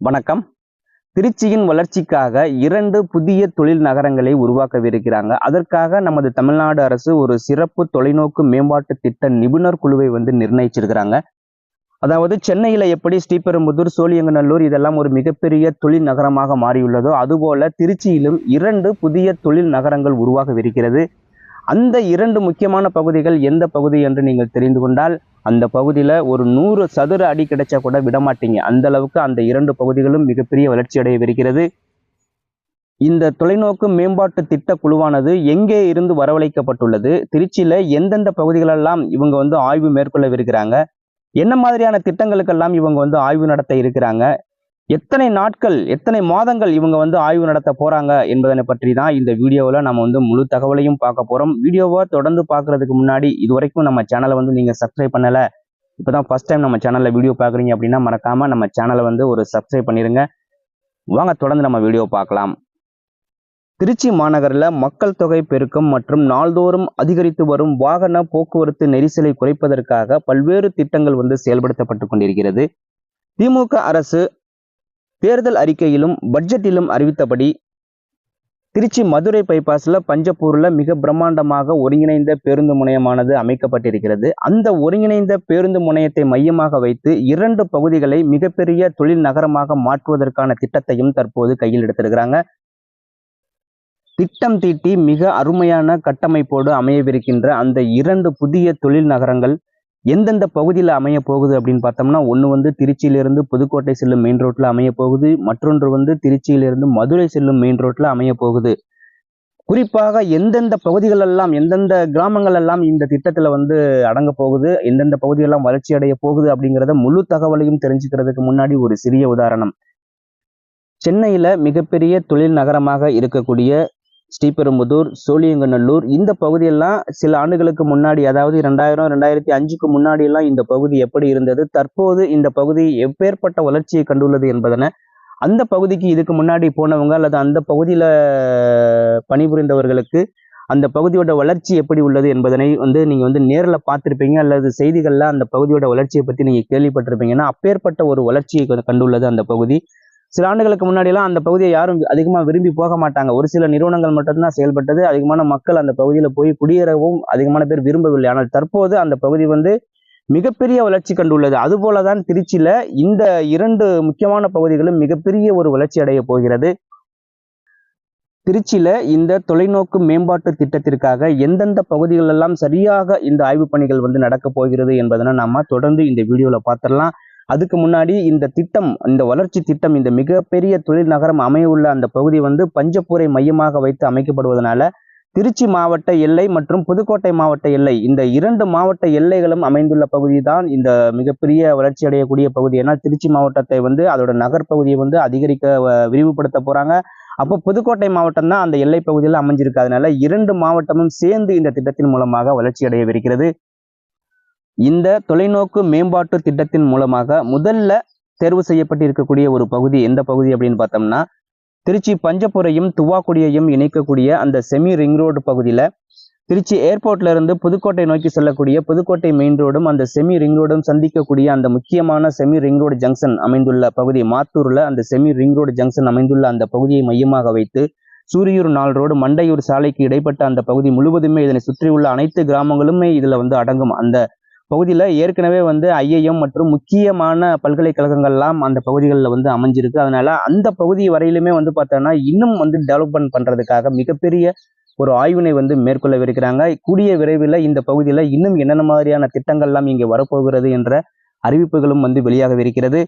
வணக்கம். திருச்சியின் வளர்ச்சிக்காக இரண்டு புதிய தொழில் நகரங்களை உருவாக்கவிருக்கிறாங்க. அதற்காக நமது தமிழ்நாடு அரசு ஒரு சிறப்பு தொலைநோக்கு மேம்பாட்டு திட்ட நிபுணர் குழுவை வந்து நிர்ணயிச்சிருக்கிறாங்க. அதாவது சென்னையில எப்படி ஸ்ரீபெரும்புதூர் சோழியங்கநல்லூர் இதெல்லாம் ஒரு மிகப்பெரிய தொழில் நகரமாக மாறியுள்ளதோ அதுபோல திருச்சியிலும் இரண்டு புதிய தொழில் நகரங்கள் உருவாகவிருக்கிறது. அந்த இரண்டு முக்கியமான பகுதிகள் எந்த பகுதி என்று நீங்கள் தெரிந்து கொண்டால் அந்த பகுதியில் ஒரு நூறு சதுர அடி கிடைச்சா கூட விடமாட்டீங்க. அந்த அளவுக்கு அந்த இரண்டு பகுதிகளும் மிகப்பெரிய வளர்ச்சி அடையவிருக்கிறது. இந்த தொலைநோக்கு மேம்பாட்டு திட்ட குழுவானது எங்கே இருந்து வரவழைக்கப்பட்டுள்ளது? திருச்சியில் எந்தெந்த பகுதிகளெல்லாம் இவங்க வந்து ஆய்வு மேற்கொள்ளவிருக்கிறாங்க? என்ன மாதிரியான திட்டங்களுக்கெல்லாம் இவங்க வந்து ஆய்வு நடத்த இருக்கிறாங்க? எத்தனை நாட்கள் எத்தனை மாதங்கள் இவங்க வந்து ஆய்வு நடத்த போறாங்க என்பதனை பற்றி தான் இந்த வீடியோவில் நம்ம வந்து முழு தகவலையும் பார்க்க போறோம். வீடியோவை தொடர்ந்து பார்க்கறதுக்கு முன்னாடி இது வரைக்கும் நம்ம சேனலை வந்து நீங்க சப்ஸ்கிரைப் பண்ணல இப்போதான் ஃபர்ஸ்ட் டைம் நம்ம சேனலில் வீடியோ பார்க்குறீங்க அப்படின்னா மறக்காம நம்ம சேனலை வந்து ஒரு சப்ஸ்கிரைப் பண்ணிருங்க. வாங்க தொடர்ந்து நம்ம வீடியோ பார்க்கலாம். திருச்சி மாநகரில் மக்கள் தொகை பெருக்கம் மற்றும் நாள்தோறும் அதிகரித்து வரும் வாகன போக்குவரத்து நெரிசலை குறைப்பதற்காக பல்வேறு திட்டங்கள் வந்து செயல்படுத்தப்பட்டு கொண்டிருக்கிறது. திமுக அரசு தேர்தல் அறிக்கையிலும் பட்ஜெட்டிலும் அறிவித்தபடி திருச்சி மதுரை பைபாஸில் பஞ்சப்பூரில் மிக பிரம்மாண்டமாக ஒருங்கிணைந்த பேருந்து முனையமானது அமைக்கப்பட்டிருக்கிறது. அந்த ஒருங்கிணைந்த பேருந்து முனையத்தை மையமாக வைத்து இரண்டு பகுதிகளை மிகப்பெரிய தொழில் நகரமாக மாற்றுவதற்கான திட்டத்தையும் தற்போது கையில் எடுத்திருக்கிறாங்க. திட்டம் தீட்டி மிக அருமையான கட்டமைப்போடு அமையவிருக்கின்ற அந்த இரண்டு புதிய தொழில் நகரங்கள் எந்தெந்த பகுதியில் அமைய போகுது அப்படின்னு பார்த்தோம்னா ஒன்று வந்து திருச்சியிலிருந்து புதுக்கோட்டை செல்லும் மெயின் ரோட்ல அமைய போகுது. மற்றொன்று வந்து திருச்சியிலிருந்து மதுரை செல்லும் மெயின் ரோட்ல அமைய போகுது. குறிப்பாக எந்தெந்த பகுதிகள் எல்லாம் எந்தெந்த கிராமங்கள் எல்லாம் இந்த திட்டத்தில் வந்து அடங்க போகுது எந்தெந்த பகுதிகளெல்லாம் வளர்ச்சி அடைய போகுது அப்படிங்கிறத முழு தகவலையும் தெரிஞ்சுக்கிறதுக்கு முன்னாடி ஒரு சிறிய உதாரணம். சென்னையில் மிகப்பெரிய தொழில் நகரமாக இருக்கக்கூடிய ஸ்ரீபெரும்புதூர் சோழியங்கநல்லூர் இந்த பகுதியெல்லாம் சில ஆண்டுகளுக்கு முன்னாடி அதாவது ரெண்டாயிரம் ரெண்டாயிரத்தி அஞ்சுக்கு முன்னாடி எல்லாம் இந்த பகுதி எப்படி இருந்தது? தற்போது இந்த பகுதி எப்பேற்பட்ட வளர்ச்சியை கண்டுள்ளது என்பதனை அந்த பகுதிக்கு இதுக்கு முன்னாடி போனவங்க அல்லது அந்த பகுதியில் பணிபுரிந்தவர்களுக்கு அந்த பகுதியோட வளர்ச்சி எப்படி உள்ளது என்பதனை வந்து நீங்கள் வந்து நேரில் பார்த்துருப்பீங்க. அல்லது செய்திகளில் அந்த பகுதியோட வளர்ச்சியை பற்றி நீங்கள் கேள்விப்பட்டிருப்பீங்கன்னா அப்பேற்பட்ட ஒரு வளர்ச்சியை கண்டுள்ளது அந்த பகுதி. சில ஆண்டுகளுக்கு முன்னாடிலாம் அந்த பகுதியை யாரும் அதிகமாக விரும்பி போக மாட்டாங்க. ஒரு சில நிறுவனங்கள் மட்டும்தான் செயல்பட்டது. அதிகமான மக்கள் அந்த பகுதியில் போய் குடியேறவும் அதிகமான பேர் விரும்பவில்லை. ஆனால் தற்போது அந்த பகுதி வந்து மிகப்பெரிய வளர்ச்சி கண்டுள்ளது. அதுபோல தான் திருச்சியில இந்த இரண்டு முக்கியமான பகுதிகளும் மிகப்பெரிய ஒரு வளர்ச்சி அடைய போகிறது. திருச்சியில இந்த தொலைநோக்கு மேம்பாட்டு திட்டத்திற்காக எந்தெந்த பகுதிகளெல்லாம் சரியாக இந்த ஆய்வு பணிகள் வந்து நடக்க போகிறது என்பதனை நம்ம தொடர்ந்து இந்த வீடியோவில் பார்த்துடலாம். அதுக்கு முன்னாடி இந்த திட்டம் இந்த வளர்ச்சி திட்டம் இந்த மிகப்பெரிய தொழில் நகரம் அமையவுள்ள அந்த பகுதி வந்து பஞ்சப்பூரை மையமாக வைத்து அமைக்கப்படுவதனால திருச்சி மாவட்ட எல்லை மற்றும் புதுக்கோட்டை மாவட்ட எல்லை இந்த இரண்டு மாவட்ட எல்லைகளும் அமைந்துள்ள பகுதி தான் இந்த மிகப்பெரிய வளர்ச்சி அடையக்கூடிய பகுதி. ஏன்னா திருச்சி மாவட்டத்தை வந்து அதோட நகர்ப்பகுதியை வந்து அதிகரிக்க விரிவுபடுத்த போறாங்க. அப்போ புதுக்கோட்டை மாவட்டம் தான் அந்த எல்லை பகுதியில் அமைஞ்சிருக்கு. அதனால இரண்டு மாவட்டமும் சேர்ந்து இந்த திட்டத்தின் மூலமாக வளர்ச்சி அடையவிருக்கிறது. இந்த தொலைநோக்கு மேம்பாட்டு திட்டத்தின் மூலமாக முதல்ல தேர்வு செய்யப்பட்டிருக்கக்கூடிய ஒரு பகுதி எந்த பகுதி அப்படின்னு பார்த்தோம்னா திருச்சி பஞ்சபுரையும் துவாக்குடியையும் இணைக்கக்கூடிய அந்த செமி ரிங் ரோடு பகுதியில் திருச்சி ஏர்போர்ட்ல இருந்து புதுக்கோட்டை நோக்கி செல்லக்கூடிய புதுக்கோட்டை மெயின் ரோடும் அந்த செமி ரிங் ரோடும் சந்திக்கக்கூடிய அந்த முக்கியமான செமி ரிங் ரோடு ஜங்ஷன் அமைந்துள்ள பகுதி மாத்தூர்ல அந்த செமி ரிங் ரோடு ஜங்ஷன் அமைந்துள்ள அந்த பகுதியை மையமாக வைத்து சூரியூர் நாள் ரோடு மண்டையூர் சாலைக்கு இடைப்பட்ட அந்த பகுதி முழுவதுமே இதனை சுற்றியுள்ள அனைத்து கிராமங்களுமே இதுல வந்து அடங்கும். அந்த பகுதியில் ஏற்கனவே வந்து ஐஐஎம் மற்றும் முக்கியமான பல்கலைக்கழகங்கள்லாம் அந்த பகுதிகளில் வந்து அமைஞ்சிருக்கு. அதனால அந்த பகுதி வரையிலுமே வந்து பார்த்தோன்னா இன்னும் வந்து டெவலப்மெண்ட் பண்ணுறதுக்காக மிகப்பெரிய ஒரு ஆய்வினை வந்து மேற்கொள்ளவிருக்கிறாங்க. கூடிய விரைவில் இந்த பகுதியில் இன்னும் என்னென்ன மாதிரியான திட்டங்கள்லாம் இங்கே வரப்போகிறது என்ற அறிவிப்புகளும் வந்து வெளியாகவிருக்கிறது.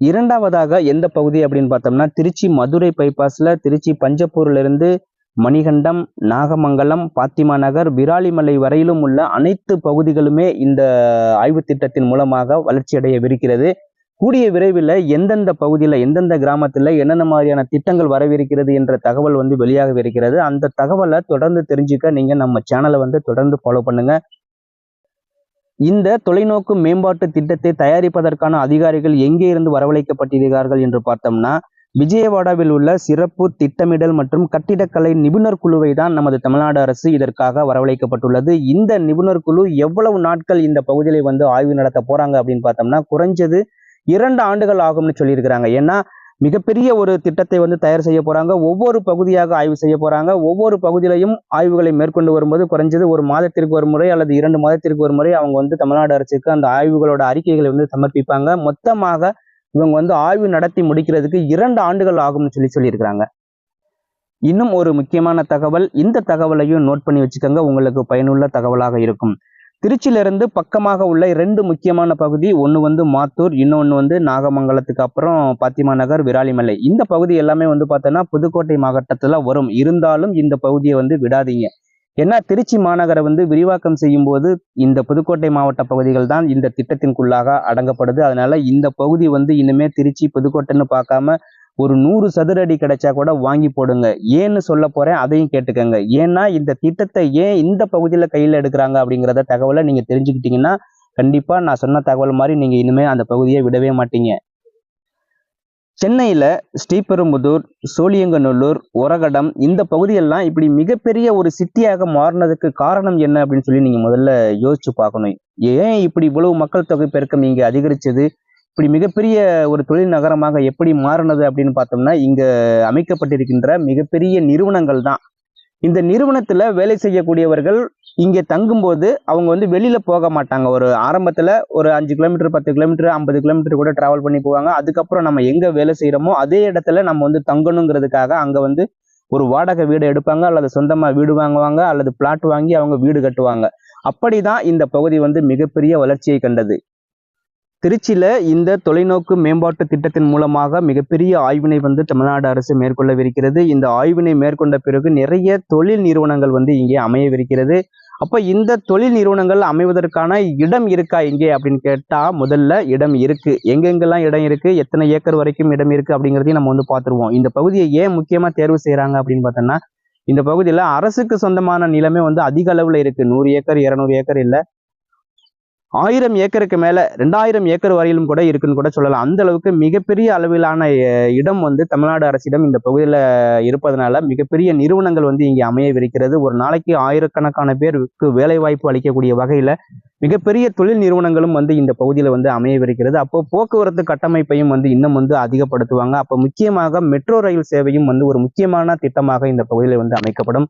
இரண்டாவதாக எந்த பகுதி அப்படின்னு பார்த்தோம்னா திருச்சி மதுரை பைபாஸில் திருச்சி பஞ்சப்பூர்ல இருந்து மணிகண்டம் நாகமங்கலம் பாத்திமா நகர் விராலிமலை வரையிலும் உள்ள அனைத்து பகுதிகளுமே இந்த ஆய்வு திட்டத்தின் மூலமாக வளர்ச்சியடையவிருக்கிறது. கூடிய விரைவில் எந்தெந்த பகுதியில் எந்தெந்த கிராமத்தில் என்னென்ன மாதிரியான திட்டங்கள் வரவிருக்கிறது என்ற தகவல் வந்து வெளியாகவிருக்கிறது. அந்த தகவலை தொடர்ந்து தெரிஞ்சுக்க நீங்கள் நம்ம சேனலை வந்து தொடர்ந்து ஃபாலோ பண்ணுங்க. இந்த தொலைநோக்கு மேம்பாட்டு திட்டத்தை தயாரிப்பதற்கான அதிகாரிகள் எங்கே இருந்து வரவழைக்கப்பட்டிருக்கிறார்கள் என்று பார்த்தோம்னா விஜயவாடாவில் உள்ள சிறப்பு திட்டமிடல் மற்றும் கட்டிடக்கலை நிபுணர் குழுவை தான் நமது தமிழ்நாடு அரசு இதற்காக வரவழைக்கப்பட்டுள்ளது. இந்த நிபுணர் குழு எவ்வளவு நாட்கள் இந்த பகுதியில் வந்து ஆய்வு நடத்த போறாங்க அப்படின்னு பார்த்தோம்னா குறைஞ்சது இரண்டு ஆண்டுகள் ஆகும்னு சொல்லியிருக்கிறாங்க. ஏன்னா மிகப்பெரிய ஒரு திட்டத்தை வந்து தயார் செய்ய போறாங்க. ஒவ்வொரு பகுதியாக ஆய்வு செய்ய போறாங்க. ஒவ்வொரு பகுதியிலையும் ஆய்வுகளை மேற்கொண்டு வரும்போது குறைஞ்சது ஒரு மாதத்திற்கு ஒரு முறை அல்லது இரண்டு மாதத்திற்கு ஒரு முறை அவங்க வந்து தமிழ்நாடு அரசுக்கு அந்த ஆய்வுகளோட அறிக்கைகளை வந்து சமர்ப்பிப்பாங்க. மொத்தமாக இவங்க வந்து ஆய்வு நடத்தி முடிக்கிறதுக்கு இரண்டு ஆண்டுகள் ஆகும்னு சொல்லி சொல்லியிருக்கிறாங்க. இன்னும் ஒரு முக்கியமான தகவல் இந்த தகவலையும் நோட் பண்ணி வச்சுக்கோங்க உங்களுக்கு பயனுள்ள தகவலாக இருக்கும். திருச்சியிலிருந்து பக்கமாக உள்ள ரெண்டு முக்கியமான பகுதி ஒன்று வந்து மாத்தூர் இன்னொன்று வந்து நாகமங்கலத்துக்கு அப்புறம் பாத்திமா நகர் விராலிமலை இந்த பகுதி எல்லாமே வந்து பார்த்தோன்னா புதுக்கோட்டை மாவட்டத்தில் வரும். இருந்தாலும் இந்த பகுதியை வந்து விடாதீங்க. ஏன்னா திருச்சி மாநகரை வந்து விரிவாக்கம் செய்யும் போது இந்த புதுக்கோட்டை மாவட்ட பகுதிகள் தான் இந்த திட்டத்திற்குள்ளாக அடங்கப்படுது. அதனால இந்த பகுதி வந்து இனிமே திருச்சி புதுக்கோட்டைன்னு பார்க்காம ஒரு நூறு சதுர அடி கிடைச்சா கூட வாங்கி போடுங்க. ஏன்னு சொல்ல போறேன் அதையும் கேட்டுக்கங்க. ஏன்னா இந்த திட்டத்தை ஏன் இந்த பகுதியில் கையில் எடுக்கிறாங்க அப்படிங்கிறத தகவலை நீங்க தெரிஞ்சுக்கிட்டீங்கன்னா கண்டிப்பா நான் சொன்ன தகவல் மாதிரி நீங்க இனிமே அந்த பகுதியை விடவே மாட்டீங்க. சென்னையில் ஸ்ரீபெரும்புதூர் சோழியங்கநல்லூர் ஒரகடம் இந்த பகுதியெல்லாம் இப்படி மிகப்பெரிய ஒரு சிட்டியாக மாறினதுக்கு காரணம் என்ன அப்படின்னு சொல்லி நீங்கள் முதல்ல யோசிச்சு பார்க்கணும். ஏன் இப்படி இவ்வளவு மக்கள் தொகை பெருக்கம் இங்கே அதிகரித்தது இப்படி மிகப்பெரிய ஒரு தொழில் நகரமாக எப்படி மாறினது அப்படின்னு பார்த்தோம்னா இங்கே அமைக்கப்பட்டிருக்கின்ற மிகப்பெரிய நிறுவனங்கள் தான். இந்த நிறுவனத்தில் வேலை செய்யக்கூடியவர்கள் இங்கே தங்கும்போது அவங்க வந்து வெளியில் போக மாட்டாங்க. ஒரு ஆரம்பத்தில் ஒரு அஞ்சு கிலோமீட்டர் பத்து கிலோமீட்டர் ஐம்பது கிலோமீட்டர் கூட ட்ராவல் பண்ணி போவாங்க. அதுக்கப்புறம் நம்ம எங்கே வேலை செய்கிறோமோ அதே இடத்துல நம்ம வந்து தங்கணுங்கிறதுக்காக அங்கே வந்து ஒரு வாடகை வீடு எடுப்பாங்க அல்லது சொந்தமாக வீடு வாங்குவாங்க அல்லது பிளாட் வாங்கி அவங்க வீடு கட்டுவாங்க. அப்படி தான் இந்த பகுதி வந்து மிகப்பெரிய வளர்ச்சியை கண்டது. திருச்சியில் இந்த தொலைநோக்கு மேம்பாட்டு திட்டத்தின் மூலமாக மிகப்பெரிய ஆய்வினை வந்து தமிழ்நாடு அரசு மேற்கொள்ளவிருக்கிறது. இந்த ஆய்வினை மேற்கொண்ட பிறகு நிறைய தொழில் நிறுவனங்கள் வந்து இங்கே அமையவிருக்கிறது. அப்போ இந்த தொழில் நிறுவனங்கள் அமைவதற்கான இடம் இருக்கா இங்கே அப்படின்னு கேட்டால் முதல்ல இடம் இருக்குது எங்கெங்கெல்லாம் இடம் இருக்குது எத்தனை ஏக்கர் வரைக்கும் இடம் இருக்குது அப்படிங்கிறதையும் நம்ம வந்து பார்த்துருவோம். இந்த பகுதியை ஏன் முக்கியமாக தேர்வு செய்கிறாங்க அப்படின்னு பார்த்தோம்னா இந்த பகுதியில் அரசுக்கு சொந்தமான நிலமே வந்து அதிக அளவில் இருக்குது நூறு ஏக்கர் இரநூறு ஏக்கர் இல்லை. ஆயிரம் ஏக்கருக்கு மேல ரெண்டாயிரம் ஏக்கர் வரையிலும் கூட இருக்குன்னு கூட சொல்லலாம். அந்த அளவுக்கு மிகப்பெரிய அளவிலான இடம் வந்து தமிழ்நாடு அரசிடம் இந்த பகுதியில் இருப்பதனால மிகப்பெரிய நிறுவனங்கள் வந்து இங்கே அமையவிருக்கிறது ஒரு நாளைக்கு ஆயிரக்கணக்கான பேருக்கு வேலை வாய்ப்பு அளிக்கக்கூடிய வகையில மிகப்பெரிய தொழில் நிறுவனங்களும் வந்து இந்த பகுதியில் வந்து அமையவிருக்கிறது அப்போ போக்குவரத்து கட்டமைப்பையும் வந்து இன்னும் வந்து அதிகப்படுத்துவாங்க. அப்போ முக்கியமாக மெட்ரோ ரயில் சேவையும் வந்து ஒரு முக்கியமான திட்டமாக இந்த பகுதியில் வந்து அமைக்கப்படும்.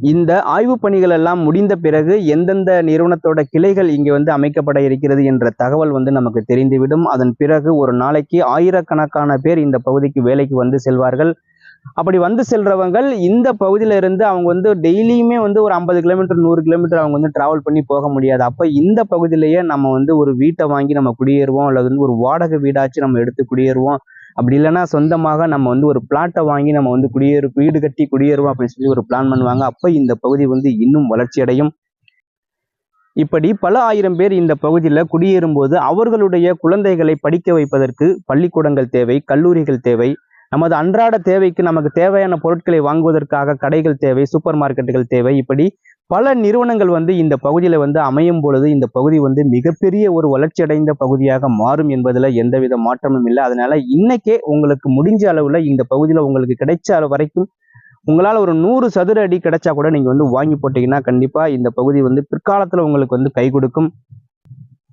இந்த ஆய்வு பணிகள் எல்லாம் முடிந்த பிறகு எந்தெந்த நிறுவனத்தோட கிளைகள் இங்கே வந்து அமைக்கப்பட இருக்கிறது என்ற தகவல் வந்து நமக்கு தெரிந்துவிடும். அதன் பிறகு ஒரு நாளைக்கு ஆயிரக்கணக்கான பேர் இந்த பகுதிக்கு வேலைக்கு வந்து செல்வார்கள். அப்படி வந்து செல்றவங்கள் இந்த பகுதியில இருந்து அவங்க வந்து டெய்லியுமே வந்து ஒரு ஐம்பது கிலோமீட்டர் நூறு கிலோமீட்டர் அவங்க வந்து டிராவல் பண்ணி போக முடியாது. அப்ப இந்த பகுதியிலேயே நம்ம வந்து ஒரு வீட்டை வாங்கி நம்ம குடியேறுவோம். அல்லது வந்து ஒரு வாடகை வீடாச்சும் நம்ம எடுத்து குடியேறுவோம். அப்படி இல்லைன்னா சொந்தமாக நம்ம வந்து ஒரு பிளாட்டை வாங்கி நம்ம வந்து குடியேறு வீடு கட்டி குடியேறுவோம் அப்படின்னு சொல்லி ஒரு பிளான் பண்ணுவாங்க. அப்ப இந்த பகுதி வந்து இன்னும் வளர்ச்சி அடையும். இப்படி பல ஆயிரம் பேர் இந்த பகுதியில் குடியேறும் போது அவர்களுடைய குழந்தைகளை படிக்க வைப்பதற்கு பள்ளிக்கூடங்கள் தேவை கல்லூரிகள் தேவை. நமது அன்றாட தேவைக்கு நமக்கு தேவையான பொருட்களை வாங்குவதற்காக கடைகள் தேவை சூப்பர் மார்க்கெட்டுகள் தேவை. இப்படி பல நிறுவனங்கள் வந்து இந்த பகுதியில் வந்து அமையும் பொழுது இந்த பகுதி வந்து மிகப்பெரிய ஒரு வளர்ச்சி அடைந்த பகுதியாக மாறும் என்பதில் எந்தவித மாற்றமும் இல்லை. அதனால இன்னைக்கே உங்களுக்கு முடிஞ்ச அளவில் இந்த பகுதியில் உங்களுக்கு கிடைச்ச அளவு வரைக்கும் உங்களால் ஒரு நூறு சதுர அடி கிடைச்சா கூட நீங்கள் வந்து வாங்கி போட்டீங்கன்னா கண்டிப்பாக இந்த பகுதி வந்து பிற்காலத்தில் உங்களுக்கு வந்து கை கொடுக்கும்.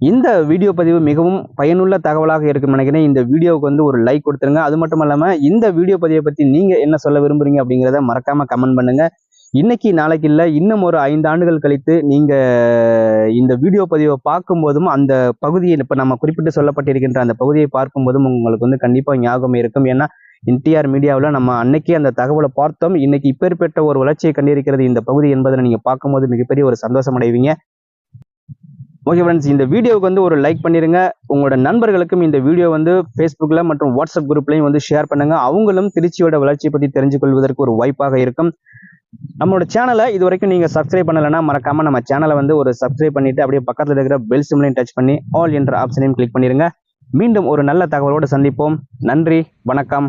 இந்த வீடியோ பதிவு மிகவும் பயனுள்ள தகவலாக இருக்கும் நினைக்கிறேன். இந்த வீடியோவுக்கு வந்து ஒரு லைக் கொடுத்துருங்க. அது மட்டும் இல்லாமல் இந்த வீடியோ பதிவை பற்றி நீங்கள் என்ன சொல்ல விரும்புறீங்க அப்படிங்கிறத மறக்காமல் கமெண்ட் பண்ணுங்கள் இன்னைக்கு நாளைக்கு இல்லை இன்னும் ஒரு ஐந்து ஆண்டுகள் கழித்து நீங்க இந்த வீடியோ பதிவை பார்க்கும்போதும் அந்த பகுதியில் இப்ப நம்ம குறிப்பிட்டு சொல்லப்பட்டிருக்கின்ற அந்த பகுதியை பார்க்கும்போதும் உங்களுக்கு வந்து கண்டிப்பா ஞாபகம் இருக்கும். ஏன்னா என்டிஆர் மீடியாவில் நம்ம அன்னைக்கு அந்த தகவலை பார்த்தோம். இன்னைக்கு இப்பேற்பட்ட ஒரு வளர்ச்சியை கண்டிருக்கிறது இந்த பகுதி என்பதை நீங்க பார்க்கும்போது மிகப்பெரிய ஒரு சந்தோஷம் அடைவீங்க ஓகே ஃப்ரெண்ட்ஸ் இந்த வீடியோவுக்கு வந்து ஒரு லைக் பண்ணிருங்க. உங்களோட நண்பர்களுக்கும் இந்த வீடியோ வந்து ஃபேஸ்புக்கில் மற்றும் வாட்ஸ்அப் குரூப்லையும் வந்து ஷேர் பண்ணுங்க. அவங்களும் திருச்சியோட வளர்ச்சியை பற்றி தெரிஞ்சு கொள்வதற்கு ஒரு வாய்ப்பாக இருக்கும். நம்மளோட சேனலை இது வரைக்கும் நீங்கள் சப்ஸ்கிரைப் பண்ணலைன்னா மறக்காம நம்ம சேனலை வந்து ஒரு சப்ஸ்கிரைப் பண்ணிட்டு அப்படியே பக்கத்தில் இருக்கிற பெல் சிம்லையும் டச் பண்ணி ஆல் என்ற ஆப்ஷனையும் கிளிக் பண்ணிருங்க. மீண்டும் ஒரு நல்ல தகவலோடு சந்திப்போம். நன்றி வணக்கம்.